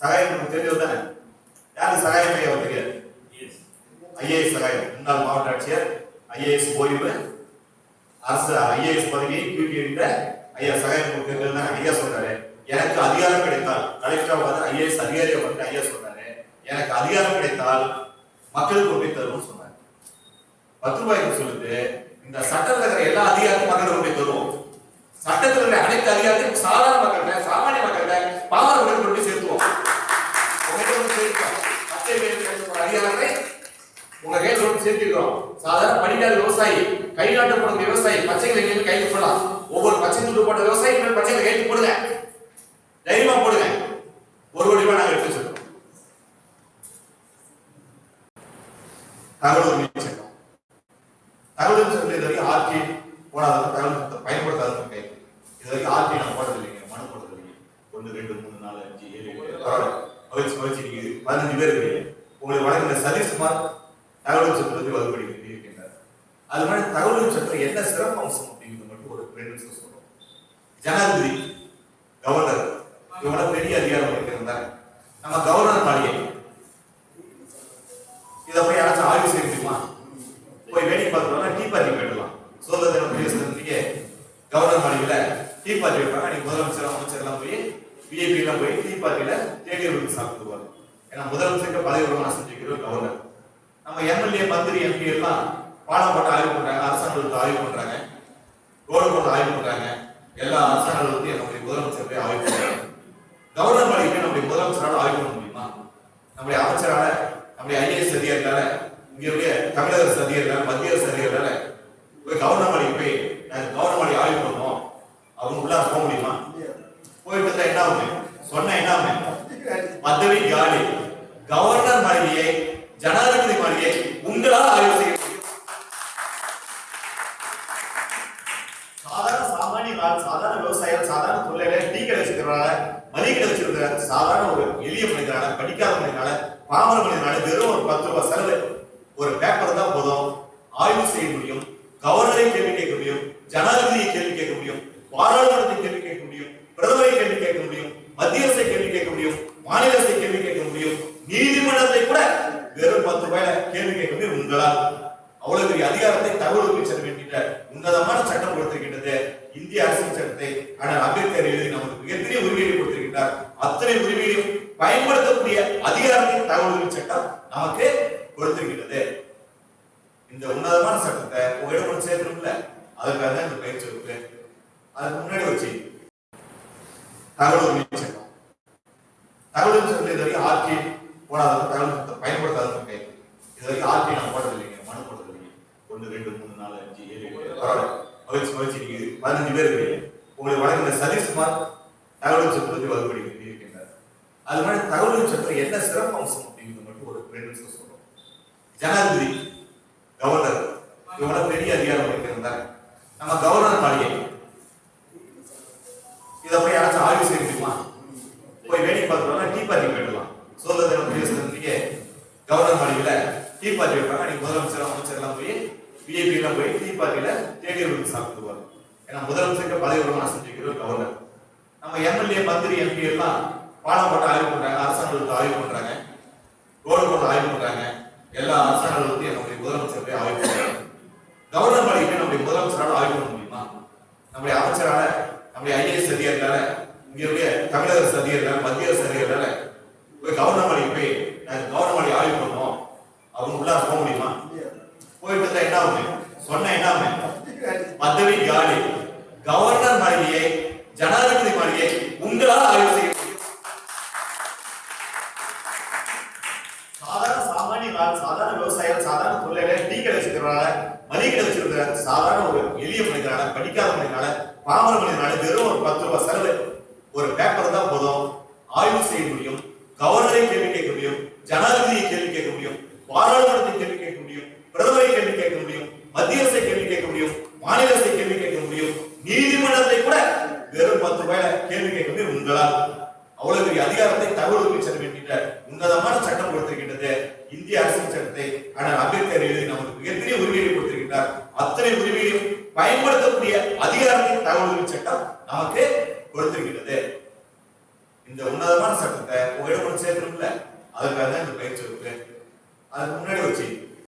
சகாயம் நமக்கு தெரிஞ்சது தானே யாருக்கு சகாயம் ஐயா தெரியாது ஐஏஎஸ். சகாயம். முன்னாள் மாவட்ட ஆட்சியர் ஐஏஎஸ் ஓய்வு. அரசு ஐஏஎஸ் பதவியை எறிந்த ஐயா சகாயம் நமக்கு தெரிஞ்சது தானே ஐயா சொல்றாரு. எனக்கு அதிகாரம் கிடைத்தால் கலெக்டரா வந்து ஐஏஎஸ் அதிகாரியா வந்து ஐயா சொல்றாரு. எனக்கு அதிகாரம் கிடைத்தால் மக்களுக்கு கொண்டு போய் தருவோம்னு சொன்னாரு. பத்து ரூபாய்க்கு சொல்லுது. இந்த சட்டத்தில் இருக்கிற எல்லா அதிகாரத்தையும் மக்களுக்கு போய் தருவோம். சட்டத்தில் இருக்கிற அனைத்து அதிகாரத்தையும் சாதாரண மக்கள்கிட்ட சாமானிய மக்கள்கிட்ட பாமர மக்களுக்கு கொண்டு போய் சேர்த்துவோம் உங்ககிட்ட கொண்டு சேர்த்துவோம் பச்சை வேலை போற அதிகாரத்தை உங்க கையில் கொண்டு சேர்த்திருக்கிறோம் சாதாரண படிக்காத விவசாயி கை நாட்டு போடுற விவசாயி பச்சை கையில் கைது போடலாம். ஒவ்வொரு பச்சை துண்டு போட்ட விவசாயி மேல் பச்சைகளை கைது போடுங்க. தைரியமா போடுங்க. ஒரு கோடி ரூபாய் நாங்க எடுத்து வச்சிருக்கோம். தகவல் உரிமை சட்டம் தகவல் உரிமை சட்டம் இது வரைக்கும் ஆர்டி போடாத தகவல் சட்டத்தை பயன்படுத்தாத கை இது வரைக்கும் ஆர்டி நான் போடுறது இல்லைங்க மனு போடுறது இல்லைங்க ஒன்று ரெண்டு மூணு நாலு அஞ்சு ஏழு பரவாயில்ல. மகிழ்ச்சி மகிழ்ச்சி நீங்க பதினஞ்சு பேர் இருக்கீங்க. உங்களுக்கு வழங்குற சதீஷ்குமார் தகவல் சட்டத்தை வகுப்படுங்க. அது மாதிரி தகவல் சட்டம் என்ன சிறப்பு அம்சம் அப்படிங்கிறது மட்டும் ஒரு ரெண்டு நிமிஷம் சொல்றோம். ஜனாதிபதி கவர்னர் இவ்வளவு பெரிய அதிகாரம் இருக்கிறாங்க நம்ம கவர்னர் மாளிகை. இதை போய் யாராச்சும் ஆய்வு செய்ய முடியுமா? போய் வேடிக்கை பார்த்துட்டோம்னா டீ பார்ட்டி போயிடலாம். சுதந்திர பேசுறதுக்கு கவர்னர் மாளிகையில டீ பார்ட்டி வைப்பாங்க. அன்னைக்கு முதலமைச்சர் அமைச்சர் எல்லாம் போய் விஐபி எல்லாம் போய் டீ பார்ட்டியில தேடியவர்களுக்கு சாப்பிட்டுருவாங்க ஏன்னா முதலமைச்சருக்கு பதவி பிரமாணம் செஞ்சுக்கிறோம் கவர்னர் நம்ம எம்எல்ஏ மந்திரி எம்பி எல்லாம் பாடம் போட்டு ஆய்வு பண்றாங்க அரசாங்கத்துக்கு ஆய்வு பண்றாங்க. ரோடு போட்டு ஆய்வு பண்றாங்க. எல்லா அரசாங்கங்களுக்கும் நம்முடைய முதலமைச்சர் போய் ஆய்வு பண்றாங்க கவர்னர் மாளிகைக்கு நம்முடைய முதலமைச்சரால் ஆய்வு பண்ண முடியுமா? நம்முடைய அமைச்சரால நம்முடைய ஐஏஎஸ் அதிகாரிகளால இங்கே தமிழக அரசு அதிகாரிகளால மத்திய அரசு அதிகாரிகளால போய் கவர்னர் மாளிகை போய் நாங்க கவர்னர் மாளிகை ஆய்வு பண்ணோம் அவங்க உள்ள போக முடியுமா போயிட்டு இருந்தா என்ன ஆகும் சொன்னா என்ன ஆகும் பதவி காலி கவர்னர் மாளிகையை ஜனாதிபதி மாளிகையை உங்களால் ஆய்வு செய்ய முடியும் சாதாரண சாமானிய ஆள், சாதாரண விவசாயிகள் சாதாரண தொழிலாளர் டீ கடை வச்சிருக்கிறாங்க மளிகை வச்சிருக்கிற சாதாரண ஒரு எளிய மனிதனால படிக்காத மனிதனால பாமர மனிதனால வெறும் ஒரு பத்து ரூபாய் செலவு ஒரு பேப்பர் தான் போதும். ஆய்வு செய்ய முடியும். கவர்னரை கேள்வி கேட்க முடியும். ஜனாதிபதியை கேள்வி கேட்க முடியும். பாராளுமன்றத்தை கேள்வி கேட்க முடியும். பிரதமரை கேள்வி கேட்க முடியும். மத்திய அரசை கேள்வி கேட்க முடியும். மாநில அரசை கேள்வி கேட்க முடியும். நீதிமன்றத்தை கூட வெறும் பத்து ரூபாயில கேள்வி கேட்க முடியும். உங்களால். அவ்வளவு பெரிய அதிகாரத்தை தகவல் அமைச்சர் என்கின்ற உன்னதமான சட்டம் கொடுத்திருக்கின்றது. இந்திய அரசியல் சட்டத்தை ஆனால் அம்பேத்கர் எழுதி நமக்கு மிகப்பெரிய உரிமையை கொடுத்திருக்கின்றார் அத்தனை உரிமைகளையும் பயன்படுத்தக்கூடிய அதிகாரத்தை தகவல் உரிமை சட்டம் நமக்கு கொடுத்திருக்கிறது. இந்த உன்னதமான சட்டத்தை உங்களிடம் கொண்டு சேர்க்கணும்ல? அதுக்காக தான் இந்த பயிற்சி இருக்கு அதுக்கு முன்னாடி வச்சு தகவல் உரிமை சட்டம். தகவல் உரிமை சட்டத்தை இது வரைக்கும் ஆட்சி போடாத தகவல் சட்டத்தை பயன்படுத்தாத கை இது வரைக்கும் ஆட்சி நான் போடுறது மனு போடுறது ஒன்று ரெண்டு மூணு நாலு அஞ்சு ஏழு பரவாயில்ல. மகிழ்ச்சி மகிழ்ச்சி. நீங்க பதினஞ்சு பேர் இருக்கீங்க. உங்களுக்கு வழங்கின சதீஷ்குமார் தகவல் உரிமை சட்டத்தை வகுப்படி இருக்கின்றார் அது மாதிரி தகவல் சட்டம் என்ன சிறப்பு அம்சம் அப்படிங்கிறது மட்டும் ஒரு ரெண்டு நிமிஷம் சொல்றோம். ஜனாதிபதி கவர்னர் இவ்வளவு பெரிய அதிகாரம் இருக்கிறாங்க நம்ம கவர்னர் மாளிகை. இதை போய் யாராச்சும் ஆய்வு செய்ய முடியுமா போய் வேடிக்கை பார்த்துட்டோம்னா டீ பார்ட்டி போயிடலாம். சுதந்திர தினம் பேசுறதுக்கு கவர்னர் மாளிகையில டீ பார்ட்டி வைப்பாங்க. அன்னைக்கு முதலமைச்சர் அமைச்சர் எல்லாம் போய் பிஜேபி எல்லாம் போய் டீ பார்ட்டியில தேடியவர்களுக்கு சாப்பிட்டுருவாங்க ஏன்னா முதலமைச்சருக்கு பதவி பிரமாணம் செஞ்சுக்கிறோம் கவர்னர் நம்ம எம்எல்ஏ மந்திரி எம்பி எல்லாம் பாடம் போட்டு ஆய்வு பண்றாங்க அரசாங்கத்துக்கு ஆய்வு பண்றாங்க. ரோடு போட்டு ஆய்வு பண்றாங்க. எல்லா அரசாங்கத்தையும் நம்முடைய முதலமைச்சர் போய் ஆய்வு பண்றாங்க கவர்னர் மாளிகை நம்முடைய முதலமைச்சரால் ஆய்வு பண்ண முடியுமா? நம்முடைய அமைச்சரால நம்முடைய ஐஏஎஸ் அதிகாரிகளால இங்கே தமிழக அரசு அதிகாரிகளால மத்திய அரசு அதிகாரிகளால போய் கவர்னர் மாளிகை போய் நாங்கள் கவர்னர் மாளிகை ஆய்வு பண்ணோம் அவங்க உள்ள போக முடியுமா? போயிட்டு இருந்தா என்ன ஆகும்? சொன்ன என்ன ஆகும்? பதவி காலி. கவர்னர் மாளிகையை ஜனாதிபதி மாளிகை உங்களால் ஆய்வு செய்ய முடியும். சாதாரண சாமானிய ஆள், சாதாரண விவசாயிகள் சாதாரண தொழிலாளர் டீ கடை வச்சிருக்கிறாங்க மளிகை கடை வச்சிருக்கிற சாதாரண ஒரு எளிய மனிதனால படிக்காத மனிதனால பாமர மனிதனால வெறும் ஒரு பத்து ரூபாய் செலவு. ஒரு பேப்பர் தான் போதும். ஆய்வு செய்ய முடியும். கவர்னரை கேள்வி கேட்க முடியும். ஜனாதிபதியை கேள்வி கேட்க முடியும். பாராளுமன்றத்தை கேள்வி கேட்க முடியும். பிரதமரை கேள்வி கேட்க முடியும். மத்திய அரசை கேள்வி கேட்க முடியும். மாநில அரசை கேள்வி கேட்க முடியும் நீதிமன்றத்தை கூட வெறும் பத்து ரூபாயில கேள்வி கேட்க உங்களால். அவ்வளவு பெரிய அதிகாரத்தை தகவல் உரிமை சட்டம் உன்னதமான சட்டம் கொடுத்திருக்கின்றது இந்திய அரசியல் சட்டத்தை ஆனால் அம்பேத்கர் எழுதி நமக்கு மிகப்பெரிய உரிமையை கொடுத்திருக்கின்றார். அத்தனை உரிமையையும் பயன்படுத்தக்கூடிய அதிகாரத்தை தகவல் உரிமை சட்டம் நமக்கு கொடுத்திருக்கின்றது. இந்த உன்னதமான சட்டத்தை உங்களிடம் ஒன்று சேர்த்துருக்குல்ல அதுக்காக தான் இந்த பயிற்சி இருக்கு அதுக்கு முன்னாடி வச்சு